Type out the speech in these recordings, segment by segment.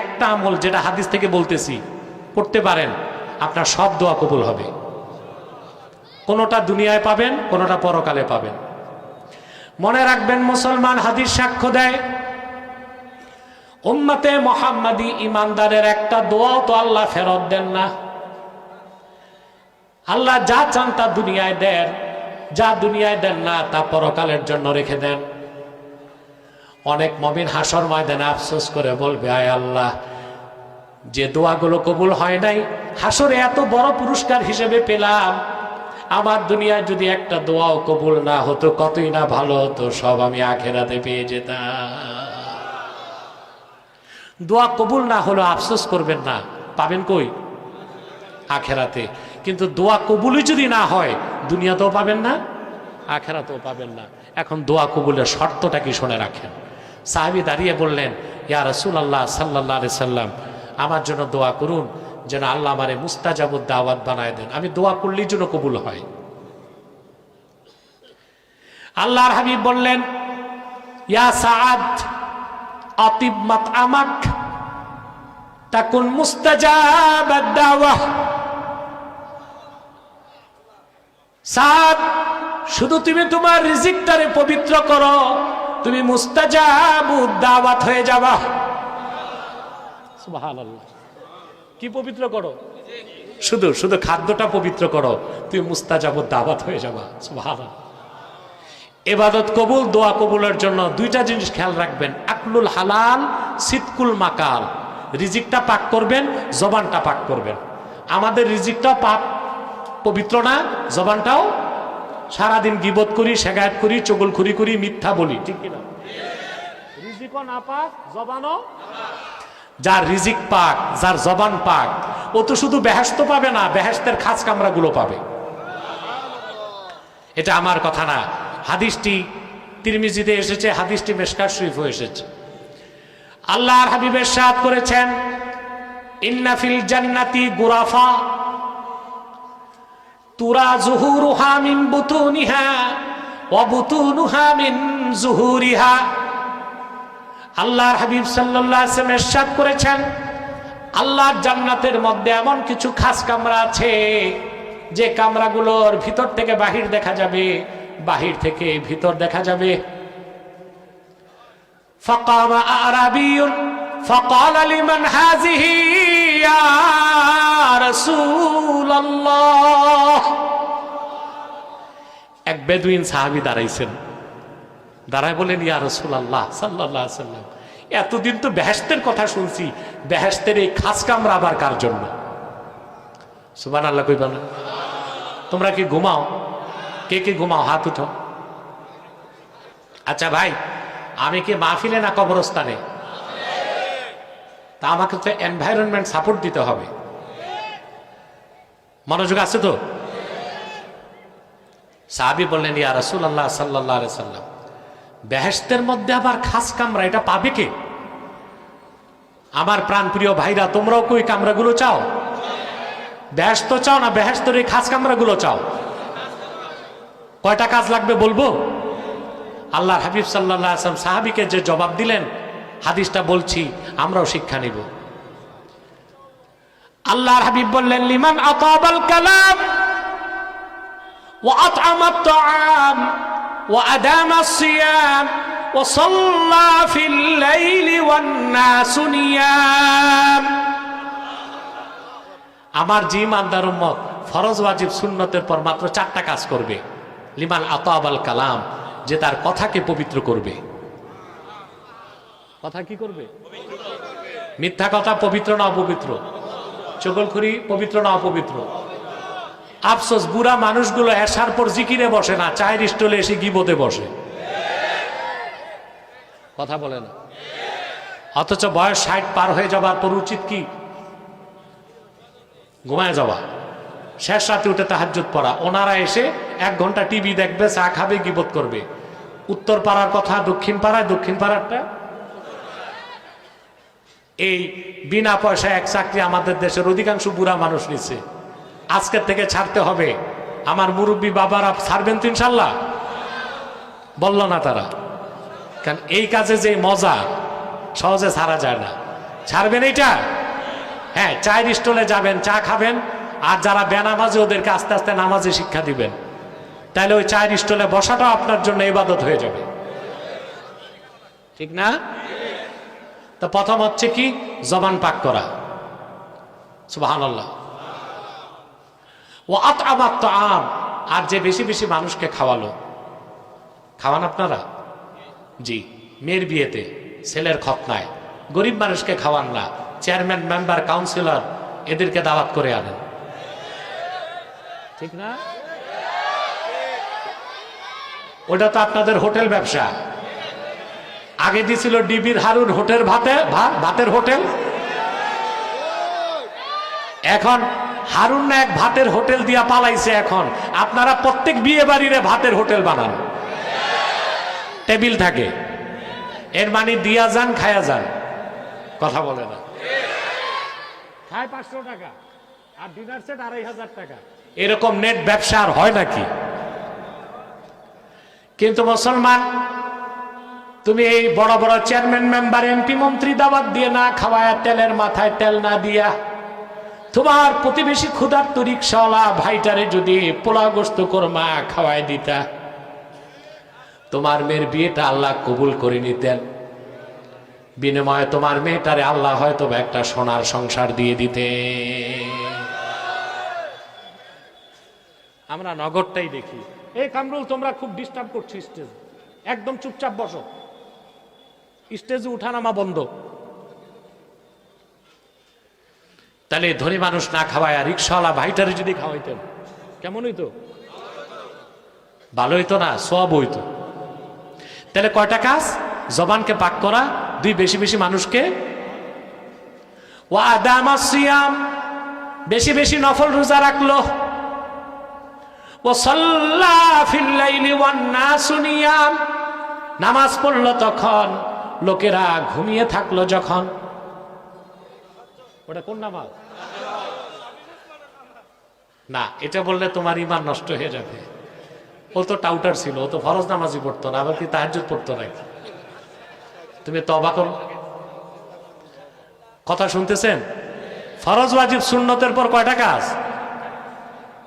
একটা আমল যেটা হাদিস থেকে বলতেছি করতে পারেন, আপনার সব দোয়া কবুল হবে। কোনোটা দুনিয়ায় পাবেন, কোনোটা পরকালে পাবেন। মনে রাখবেন, মুসলমান হাদিস সাক্ষ্য দেয়, উম্মতে মোহাম্মদী ইমানদারের একটা দোয়াও তো আল্লাহ ফেরত দেন না। আল্লাহ যা চান তা দুনিয়ায় দেন, যা দুনিয়ায় দেন না, তা পরকালের জন্য রেখে দেন। অনেক মমিন হাসর ময়দানে আফসোস করে বলবে, আয় আল্লাহ, যে দোয়াগুলো কবুল হয় নাই, হাসরে এত বড় পুরস্কার হিসেবে পেলাম। আমার দুনিয়ায় যদি একটা দোয়াও কবুল না হতো, কতই না ভালো হতো, সব আমি আখেরাতে পেয়ে যেতাম। দোয়া কবুল না হলো আফসোস করবেন না। পাবেন কই? আখেরাতে। কিন্তু দোয়া কবুলই যদি না হয়, দুনিয়াতেও পাবেন না, আখেরাতেও পাবেন না। এখন দোয়া কবুলের শর্তটা কি, শুনে রাখেন। সাহাবি দাঁড়িয়ে বললেন, ইয়া রসুল আল্লাহ সাল্লাহ সাল্লাম, আমার জন্য দোয়া করুন, যেন আল্লাহ আমারে মুস্তাজাবুদ দাওয়াত বানায় দেন। আমি দোয়া করলেই যেন কবুল হয়। আল্লাহর হাবিব বললেন, ইয়া সাদ আতিব আমাক, তাকুন মুস্তাজাব দাওয়া সাদ শুধু তুমি তোমার রিজিকটারে পবিত্র করো তুমি মুস্তাজাব দাওয়াত হয়ে যাবা। কি পবিত্র করো? শুধু শুধু খাদ্যটা পবিত্র করো তুমি মুস্তাজাব দাওয়াত হয়ে যাবা। সুবহানাল্লাহ। এবাদত কবুল দোয়া কবুলের জন্য দুইটা জিনিস খেয়াল রাখবেন। আকলুল হালাল সিতকুল মাকাল। রিজিকটা পাক করবেন জবানটা পাক করবেন। আমাদের রিজিকটাও পাক পবিত্র না জবানটাও সারাদিন গিবত করি শেখায়ত করি চগলখুরি করি মিথ্যা বলি ঠিক কিনা? রিজিকও না পাক জবানও যার রিজিক পাক যার জবান পাক ও তো শুধু বেহেস্ত পাবে না বেহেস্তের খাস কামরাগুলো পাবে। এটা আমার কথা না। হাদিসটি তিরমিজিতে এসেছে হাদিসটি মেশকার শরীফও এসেছে। আল্লাহর হাবিবের সাদ করেছেন ইন্নাফিল জান্নাতি গুরাফা তুরা জুহুরুহা মিন বুতুনিহা ওয়া বুতুনুহা মিন জুহুরিহা আল্লাহর হাবিব সাল্লাল্লাহু আলাইহি ওয়াসাল্লাম ইরশাদ করেছেন আল্লাহর জান্নাতের মধ্যে এমন কিছু খাস কামরা আছে যে কামরাগুলোর ভিতর থেকে বাহির দেখা যাবে বাহির থেকে ভিতর দেখা যাবে فقام أعرابي فقال لمن هذه يا رسول الله এক বেদুইন সাহাবি দাঁড়াইছেন। দাঁড়ায় বলেন ইয়া রসুল আল্লাহ সাল্লাহ সাল্লাম, এতদিন তো বেহেস্তের কথা শুনছি বেহেস্তের এই খাস কামরা আবার কার জন্য? সুবান আল্লাহ কইবা না তোমরা কি ঘুমাও? কে কে ঘুমাও, হাত উঠো আচ্ছা ভাই, আমি কি মাহফিলে না কবরস্থানে? তা আমাকে তো এনভায়রনমেন্ট সাপোর্ট দিতে হবে। মনোযোগ আছে তো? সাহাবি বললেন, ইয়া রসুল আল্লাহ সাল্লাহ সাল্লাম বেহেস্তের মধ্যে আবার খাস কামরা, এটা পাবে কে? আমার প্রাণপ্রিয় ভাইরা, তোমরাও কই কামরাগুলো চাও? বেহেস্ত চাও না বেহেস্তর এই খাস কামরাগুলো চাও। কয়টা কাজ লাগবে বলব? আল্লাহ হাবিব সাল্লাহ আসলাম সাহাবিকে যে জবাব দিলেন, হাদিসটা বলছি, আমরাও শিক্ষা নিব। আল্লাহর হাবিব বললেন, লিমান আতাবাল কালাম وأطعم الطعام وأدام الصيام وصلى في الليل والناس نيام আমার যে ইমানদার উম্মত ফরজ ওয়াজিব সুন্নতের পর মাত্র চারটা কাজ করবে লিমান আতাবাল কালাম যে তার কথাকে পবিত্র করবে কথা কি করবে মিথ্যা কথা পবিত্র না অপবিত্র চগলখুরি পবিত্র না অপবিত্র আফসোস, বুড়া মানুষগুলো এসার পর জিকিরে বসে না, চায়ের স্টলে এসে গিবোতে বসে। কথা বলে না। অথচ বয়স ষাট পার হয়ে যাবার তোর উচিত কি? ঘুমায় যাওয়া। শেষ রাতে উঠে তাহাজ্জুদ পড়া। ওনারা এসে এক ঘণ্টা টিভি দেখবে, চা খাবে গিবত করবে। উত্তর পাড়ার কথা, দক্ষিণ পাড়ায়, দক্ষিণ পাড়ারটা? এই বিনা পয়সায় এক চাকরি আমাদের দেশের অধিকাংশ বুড়া মানুষ নিচ্ছে। আজকের থেকে ছাড়তে হবে। আমার মুরব্বী বাবারা ছাড়বেন তো ইনশাল্লাহ বলল না তারা। কারণ এই কাজে যে মজা, সহজে ছাড়া যায় না। ছাড়বেন এইটা? হ্যাঁ চায়ের স্টলে যাবেন, চা খাবেন, আর যারা বেনামাজি, ওদেরকে আস্তে আস্তে নামাজে শিক্ষা দিবেন। তাহলে ওই চায়ের স্টলে বসাটাও আপনার জন্য ইবাদত হয়ে যাবে। ঠিক না? তো প্রথম হচ্ছে কি? জবান পাক করা। সুবাহান আল্লাহ ও আত আমার তো আম আর যে বেশি বেশি মানুষকে খাওয়ালো। খাওয়ান আপনারা? জি। মেয়ের বিয়েতে, ছেলের খতনায় গরিব মানুষকে খাওয়ান না। চেয়ারম্যান, মেম্বার, কাউন্সিলর, এদেরকে দাওয়াত করে আনেন। ঠিক না? ওটা তো আপনাদের হোটেল ব্যবসা। আগে দিছিল ডিবির হারুন হোটেল ভাতে ভাত ভাতের হোটেল। এখন হারুন না এক ভাতের হোটেল দিয়া পালাইছে এখন। আপনারা প্রত্যেক বিয়ে বাড়িরে ভাতের হোটেল বানান। টেবিল থাকে। এর মানে দিয়া যান খায়া যান। কথা বলে না। খায় পাঁচশো টাকা। আর ডিনার সেট আড়াই হাজার টাকা। এরকম নেট ব্যবসা আর হয় নাকি? কিন্তু মুসলমান তুমি এই বড় বড় চেয়ারম্যান মেম্বার এমপি মন্ত্রী দাবাত দিয়ে না খাওয়ায় তেলের মাথায় তেল না দিয়া তোমার প্রতিবেশী ক্ষুধার্ত রিক্সাওয়ালা ভাইটারে যদি পোলা গোস্ত কোরমা খাওয়ায় দিতা। তোমার মেয়ের বিয়েটা আল্লাহ কবুল করে নিতেন। বিনিময়ে তোমার মেয়েটারে আল্লাহ হয়তো একটা সোনার সংসার দিয়ে দিতে। আমরা নগরটাই দেখি। এই কামরুল, তোমরা খুব ডিস্টার্ব করছ স্টেজ একদম চুপচাপ বসো। স্টেজে উঠানামা বন্ধ। তাহলে ধনী মানুষ না খাওয়ায় আর রিক্সাওয়ালা ভাইটারে যদি খাওয়াইতেন, কেমন হইতো? ভালো হইতো না সব হইতো। তাহলে কয়টা কাজ? জবানকে পাক করা, দুই বেশি বেশি মানুষকে। ওয়াদামা সিয়াম, বেশি বেশি নফল রোজা রাখল। ও নামাজ পড়ল তখন, লোকেরা ঘুমিয়ে থাকল যখন। ওটা কোন নামাজ? না, এটা বললে তোমার ইমান নষ্ট হয়ে যাবে। ও তো টাউটার ছিল, ও তো ফরজ নামাজই পড়তো না, আবার কি তাহাজ্জুদ পড়তো নাকি? তুমি তবা করো। কথা শুনতেছেন? ফরজ, ওয়াজিব, সুন্নতের পর কয়টা কাজ?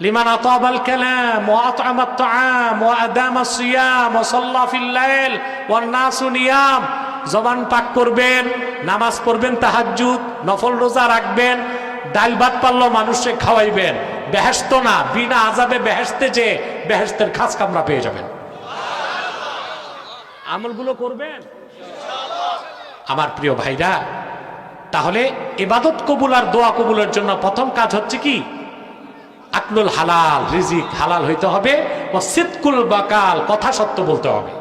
লিমান আতাবাল কালাম, ওয়া আত'আমা আত-তা'আম ওয়া আদামা আস-সিয়াম ওয়া সাল্লা ফিল লাইল নাসু নিয়াম জবান পাক করবেন, নামাজ পড়বেন, তাহাজ্জুদ, নফল রোজা রাখবেন, ডাল ভাত পারল মানুষকে খাওয়াইবেন। বেহেস্ত না, বিনা আজাবে বেহেস্তে যে বেহেস্তের খাস কামরা পেয়ে যাবেন। আমলগুলো করবেন? আমার প্রিয় ভাইরা, তাহলে এবাদত কবুল আর দোয়া কবুলের জন্য প্রথম কাজ হচ্ছে কি? আকলুল হালাল, রিজিক হালাল হইতে হবে ও সিতকুল বাকাল, কথা সত্য বলতে হবে।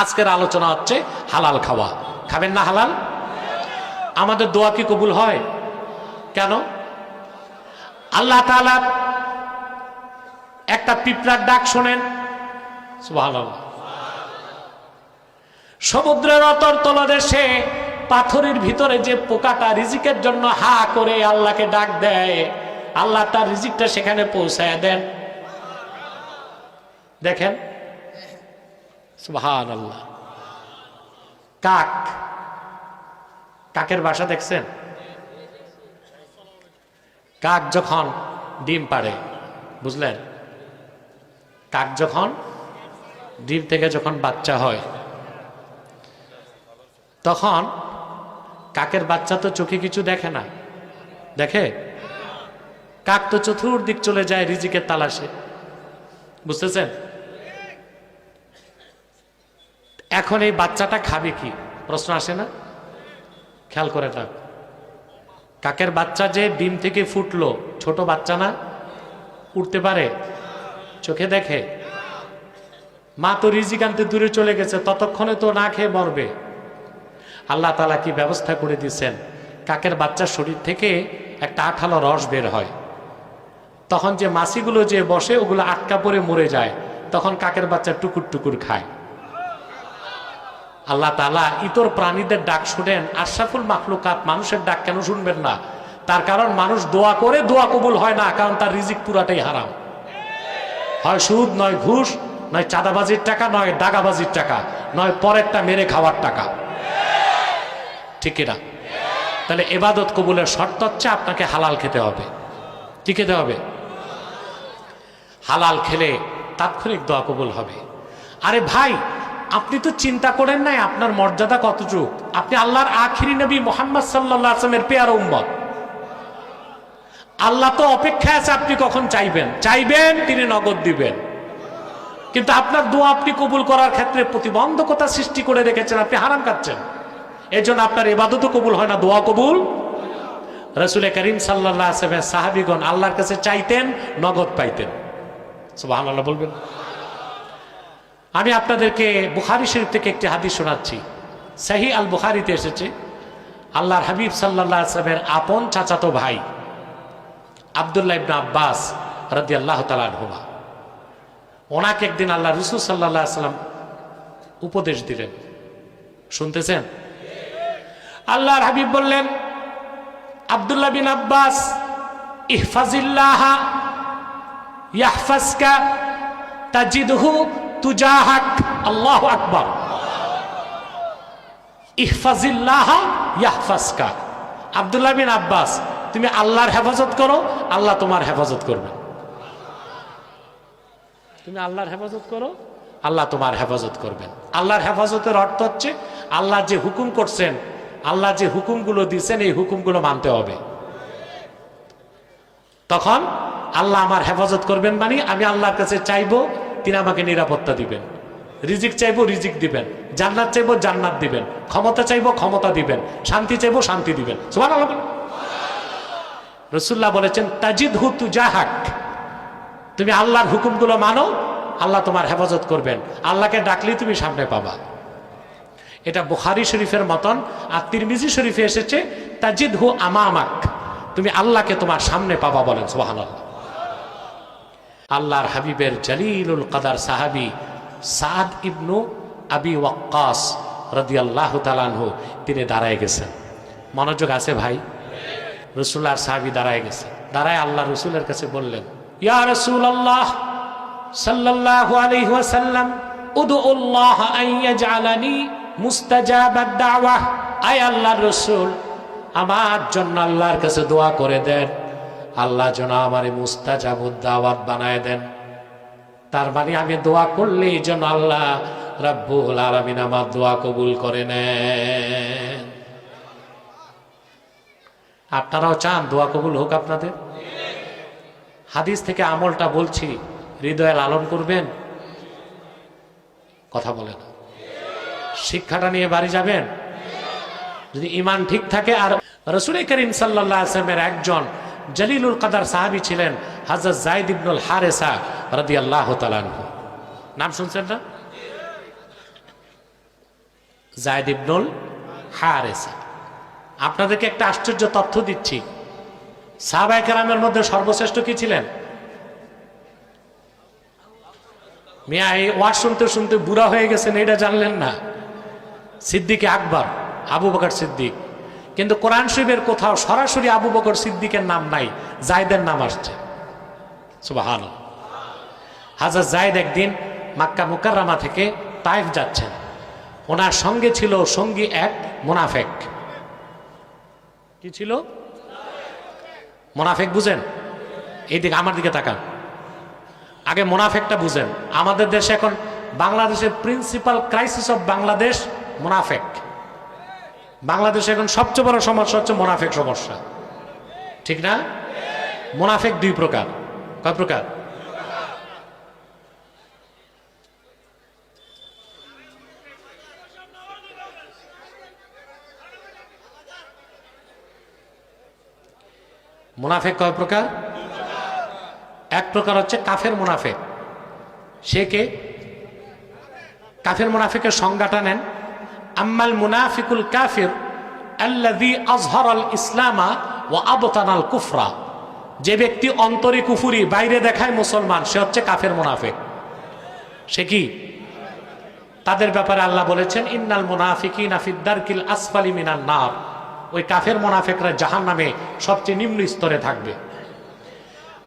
আজকের আলোচনা হচ্ছে হালাল খাওয়া। খাবেন না হালাল? আমাদের দোয়া কি কবুল হয়? কেন? আল্লাহ তাআলা একটা পিঁপড়ার ডাক শোনেন। সমুদ্রের অতর তলদেশে পাথরের ভিতরে যে পোকাটা রিজিকের জন্য হা করে আল্লাহকে ডাক দেয়, আল্লাহ তার রিজিকটা সেখানে পৌঁছায় দেন। দেখেন আল্লাহ কাক। কাকের বাসা দেখছেন? কাক যখন ডিম পাড়ে, বুঝলেন? কাক যখন ডিম থেকে যখন বাচ্চা হয়, তখন কাকের বাচ্চা তো চোখে কিছু দেখে না। দেখে? কাক তো চতুর্দিক চলে যায় রিজিকের তালাশে। বুঝতেছেন? এখন এই বাচ্চাটা খাবে কি? প্রশ্ন আসে না? খেয়াল করে না কাকের বাচ্চা যে ডিম থেকে ফুটলো, ছোট বাচ্চা না? উঠতে পারে? চোখে দেখে? মা তো রিজিক আনতে দূরে চলে গেছে, ততক্ষণে তো না খেয়ে মরবে। আল্লাহ তালা কি ব্যবস্থা করে দিয়েছেন? কাকের বাচ্চার শরীর থেকে একটা আঠালো রস বের হয়। তখন যে মাসিগুলো যে বসে, ওগুলো আটকা পরে মরে যায়। তখন কাকের বাচ্চা টুকুর টুকুর খায়। আল্লাহ তালা ইতর প্রাণীদের ডাক শুনেন, আশরাফুল মাখলুকাত মানুষের ডাক কেন শুনবেন না? তার কারণ মানুষ দোয়া করে দোয়া কবুল হয় না, কারণ তার রিজিক পুরাটাই হারাম। হয় সুদ, নয় ঘুষ, নয় চাঁদাবাজির টাকা, নয় ডাগাবাজির টাকা, নয় পরেরটা মেরে খাওয়ার টাকা। ঠিক কিনা তাহলে এবাদত কবুলের শর্ত হচ্ছে আপনাকে হালাল খেতে হবে। কি খেতে হবে? হালাল খেলে তাৎক্ষণিক দোয়া কবুল হবে। আরে ভাই আপনি তো চিন্তা করেন নাই আপনার মর্যাদা কতটুক? আপনি আল্লাহর আখিরি নবী মোহাম্মদ সাল্লাহ আসলামের পেয়ার উম্মত। আল্লাহ তো অপেক্ষা আছে, আপনি কখন চাইবেন? চাইবেন, তিনি নগদ দিবেন। কিন্তু আপনার দোয়া আপনি কবুল করার ক্ষেত্রে প্রতিবন্ধকতা সৃষ্টি করে রেখেছেন, আপনি হারাম খাচ্ছেন। এই জন্য আপনার এবাদতও কবুল হয় না, দোয়া কবুল। রসুল করিম সাল্লাহ আসলামের সাহাবিগণ আল্লাহর কাছে চাইতেন, নগদ পাইতেন। সুবাহ আল্লাহ বলবেন। আমি আপনাদেরকে বুখারি শরীফ থেকে একটি হাদিস শোনাচ্ছি। সাহি আল বুখারিতে এসেছে, আল্লাহর হাবিব সাল্লাহ আসলামের আপন চাচাতো ভাই আবদুল্লাহ ইবনা আব্বাস রাদি আল্লাহ তালানহুমা ওনাকে একদিন আল্লাহ রসুল সাল্লাহ সাল্লাম উপদেশ দিলেন। শুনতেছেন? আল্লাহর হাবিব বললেন, আবদুল্লাহ বিন আব্বাস, ইহফাজিল্লাহ, ইয়াহফাজকা, তাজিদহু তুজাহাক, আল্লাহু আকবার। ইহফাজিল্লাহ আবদুল্লাহ বিন আব্বাস, তুমি আল্লাহর হেফাজত করো, আল্লাহ তোমার হেফাজত করবে। তুমি আল্লাহর হেফাজত করো, আল্লাহ তোমার হেফাজত করবেন আল্লাহর হেফাজতের অর্থ হচ্ছে, আল্লাহ যে হুকুম করছেন, আল্লাহ যে হুকুমগুলো দিচ্ছেন এই হুকুমগুলো মানতে হবে। তখন আল্লাহ আমার হেফাজত করবেন মানে আমি আল্লাহর কাছে চাইব তিনি আমাকে নিরাপত্তা দিবেন। রিজিক চাইব রিজিক দিবেন। জান্নাত চাইব জান্নাত দিবেন। ক্ষমতা চাইব ক্ষমতা দিবেন। শান্তি চাইব শান্তি দিবেন। রসুল্লাহ বলেছেন তাজিদ হু তু জাহাক তুমি আল্লাহর হুকুমগুলো মানো, আল্লাহ তোমার হেফাজত করবেন। আল্লাহকে ডাকলেই তুমি সামনে পাবা। এটা বুখারি শরীফের মতন আর তিরমিজি শরীফে এসেছে তাজিদ হু আমামাক। তুমি আল্লাহকে তোমার সামনে পাবা বলেন সোহান আল্লাহর হাবিবের জালিলুল কাদার সাহাবি সাদ ইবনু আবি ওয়াক্কাস রদি আল্লাহ তালানহু তিনি দাঁড়ায় গেছেন। মনোযোগ আছে ভাই? রসুল্লাহ সাহাবি দাঁড়ায় গেছে দাঁড়ায় আল্লাহ রসুলের কাছে বললেন, ইয়া রসুল আল্লাহ সাল্লাল্লাহু আলাইহি ওয়াসাল্লাম উদুল্লাহ আইয়াজআলানি মুস্তাজাবাদ দাওয়াহ আয় আল্লাহর রসুল, আমার জন্য আল্লাহর কাছে দোয়া করে দেন। আল্লাহ যেন আমার মুস্তাজাবুদ দাওয়াত বানায় দেন। তার মানে আমি দোয়া করলে এই জন্য আল্লাহ রাব্বুল আলামিন আমার দোয়া কবুল করে নেন। আপনারাও চান দোয়া কবুল হোক আপনাদের? হাদিস থেকে আমলটা বলছি হৃদয়ে লালন করবেন? কথা বলে না শিক্ষাটা নিয়ে বাড়ি যাবেন? যদি ইমান ঠিক থাকে, আর রসুল করিম সাল্লাহ আসলামের একজন জলিলুল কাদার সাহাবি ছিলেন হাজরত জাইদ ইবনুল হারেসা রদি আল্লাহ নাম শুনছেন না? জায়দ ইবনুল হারেসা। আপনাদেরকে একটা আশ্চর্য তথ্য দিচ্ছি। সাহাবাই কালামের মধ্যে সর্বশ্রেষ্ঠ কি ছিলেন? মিয়া, এই ওয়াজ শুনতে শুনতে বুড়া হয়ে গেছেন, এটা জানলেন না। সিদ্দিকে আকবর, আবু বকর সিদ্দিক। কিন্তু কোরআন শরীফের কোথাও সরাসরি আবু বকর সিদ্দিকের নাম নাই, জায়দের নাম আসছে। সুবাহান হাজার জায়দ একদিন মাক্কা মুকাররামা থেকে তাইফ যাচ্ছেন। ওনার সঙ্গে ছিল সঙ্গী এক মোনাফেক। কি ছিল? মোনাফেক বুঝেন? এই দিকে আমার দিকে তাকান। আগে মোনাফেকটা বুঝেন। আমাদের দেশে এখন বাংলাদেশের প্রিন্সিপাল ক্রাইসিস অফ বাংলাদেশ মোনাফেক। বাংলাদেশে এখন সবচেয়ে বড় সমস্যা হচ্ছে মোনাফেক সমস্যা। ঠিক না? মোনাফেক দুই প্রকার। কয় প্রকার? মুনাফেক কয় প্রকার? এক প্রকার হচ্ছে কাফের মুনাফেক। সে কে? কাফের মুনাফিকের সংজ্ঞাটা নেন। আম্মাল মুনাফিকুল কাফির আল্লাযী আজহারাল ইসলামা ওয়া আবতানাল কুফরা। যে ব্যক্তি অন্তরে কুফুরি, বাইরে দেখায় মুসলমান, সে হচ্ছে কাফের মুনাফিক। সে কি? তাদের ব্যাপারে আল্লাহ বলেছেন, ইন্নাল মুনাফিকিনা ফিদ্দারকিল আসফালি মিনান নার। ওই কাফের মোনাফেকরা জাহান নামে সবচেয়ে নিম্ন স্তরে থাকবে।